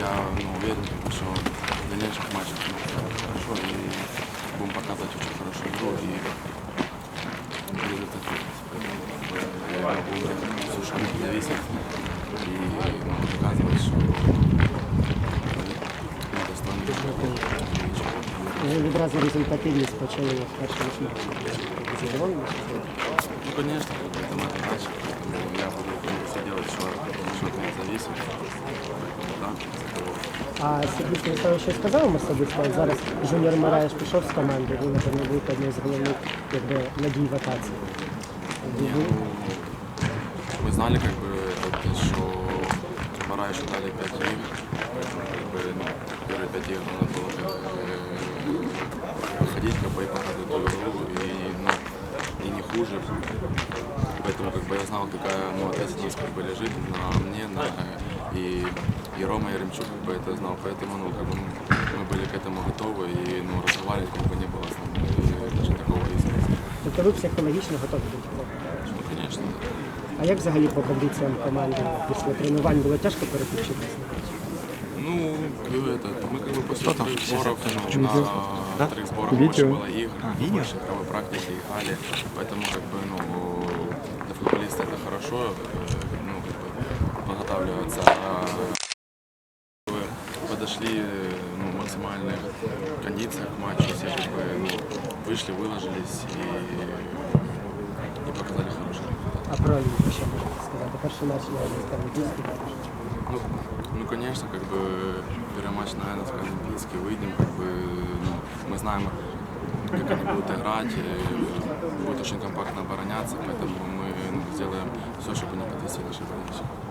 я ну, уверен, как бы, что в дальнейших матчах мы сделаем хорошо и будем показывать очень хорошую игру и результат есть. Поэтому я буду все, что от меня зависит и ну, доказывать, что мы достойны чемпиона. Вже відразу результативність почали в першому матчі. Задоволені? Ну, конечно, как бы это надо А Сергій Станіславович щось сказав вам особисто? От Зараз Жуніор Мараєш пішов з команди, ви, напевно, будете одним з головних якби, надій в атаці. Не, ну, мы знали, как бы, это, что пора еще дали 5 игр, поэтому, как бы, ну, первые 5 игр надо было как бы, выходить, как бы, и показывать друг другу, и, ну, и не хуже. Поэтому, как бы, я знал, какая, ну, ответственность, как бы, лежит на мне, на, и, и Рома Яремчук, как бы, это знал, поэтому, ну, как бы, мы были к этому готовы, и, ну, разговаривать, как бы, не было с нами даже такого риска. Тобто ви психологічно готові до цього? Ну, конечно, да. А як взагалі по кондиціям команди після тренувань було тяжко переключитися? Ну, это, мы как бы после вторых сборов, ну, на вторых сборах больше Видео. было игр, больше игровой практики играли, поэтому как бы, ну, для футболиста это хорошо, э, ну, как бы подготавливаться. А мы подошли э, ну, в максимальных кондициях к матчу, все как бы, ну, вышли, выложились и, и показали хороший результат. А про Олімпію що можете сказати? Перший матч на Олімпійський також. Ну, ну, конечно, как бы первый матч, наверное, в Олимпийский выйдем, как бы ну, мы знаем, как они будут играть, и будут очень компактно обороняться, поэтому мы ну, сделаем все, чтобы не подвести наши болельщики.